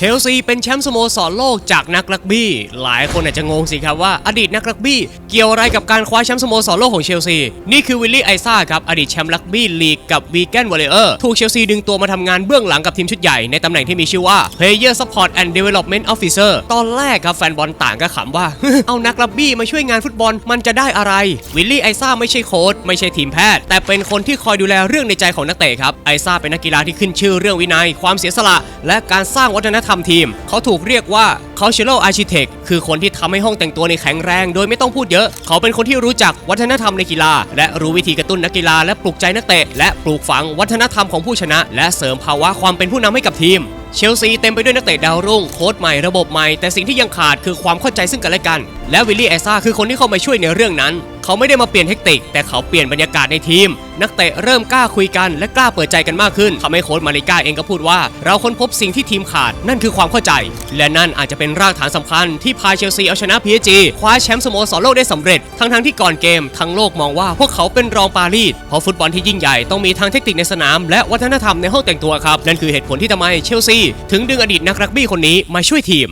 เชลซีเป็นแชมป์สโมสรโลกจากนักรักบี้ หลายคนอาจจะงงสิครับว่าอดีตนักรักบี้ เกี่ยวอะไรกับการคว้าแชมป์สโมสรโลกของเชลซี นี่คือวิลลี่ไอซ่าครับ อดีตแชมป์รักบี้ลีกกับวีแกนวอลเลอร์ถูกเชลซีดึงตัวมาทำงานเบื้องหลังกับทีมชุดใหญ่ในตำแหน่งที่มีชื่อว่า Player Support and Development Officer ตอนแรกครับแฟนบอลต่างก็ขำว่า เอานักรักบี้มาช่วยงานฟุตบอลมันจะได้อะไร วิลลี่ไอซ่าไม่ใช่โค้ชไม่ใช่ทีมแพทย์ แต่เป็นคนที่คอยดูแลเรื่องในใจของนักเตะครับไอซ่าเป็นนักกีฬาที่ขึ้นชื่อเรื่องวินัย ความเสียสละ และการสร้างวัฒนธรรมทีม เขาถูกเรียกว่า cultural architect คือคนที่ทำให้ห้องแต่งตัวในแข็งแรง โดยไม่ต้องพูดเยอะ เขาเป็นคนที่รู้จักวัฒนธรรมในกีฬา และรู้วิธีกระตุ้นนักกีฬาและปลุกใจนักเตะ และปลูกฝังวัฒนธรรมของผู้ชนะ และเสริมภาวะความเป็นผู้นำให้กับทีมเชลซีเต็มไปด้วยนักเตะดาวรุ่งโค้ชใหม่ระบบใหม่ แต่สิ่งที่ยังขาดคือความเข้าใจซึ่งกันและกัน และวิลลี่ไอซ่าคือคนที่เข้ามาช่วยในเรื่องนั้น เขาไม่ได้มาเปลี่ยนเทคนิคแต่เขาเปลี่ยนบรรยากาศในทีม นักเตะเริ่มกล้าคุยกันและกล้าเปิดใจกันมากขึ้นทำให้โค้ชมาริก้าเองก็พูดว่า เราค้นพบสิ่งที่ทีมขาดนั่นคือความเข้าใจ และนั่นอาจจะเป็นรากฐานสำคัญที่พาเชลซีเอาชนะ PSG คว้าแชมป์สโมสรโลกได้สำเร็จ ทั้งๆที่ก่อนเกมทั้งโลกมองว่าพวกเขาเป็นรองปารีสเพราะฟุตบอลที่ยิ่งใหญ่ต้องมีทั้งเทคนิคในสนาม และวัฒนธรรมในห้องแต่งตัวครับนั่นคือเหตุผลที่ทำไมเชลซีถึงดึงอดีตนักรักบี้คนนี้มาช่วยทีม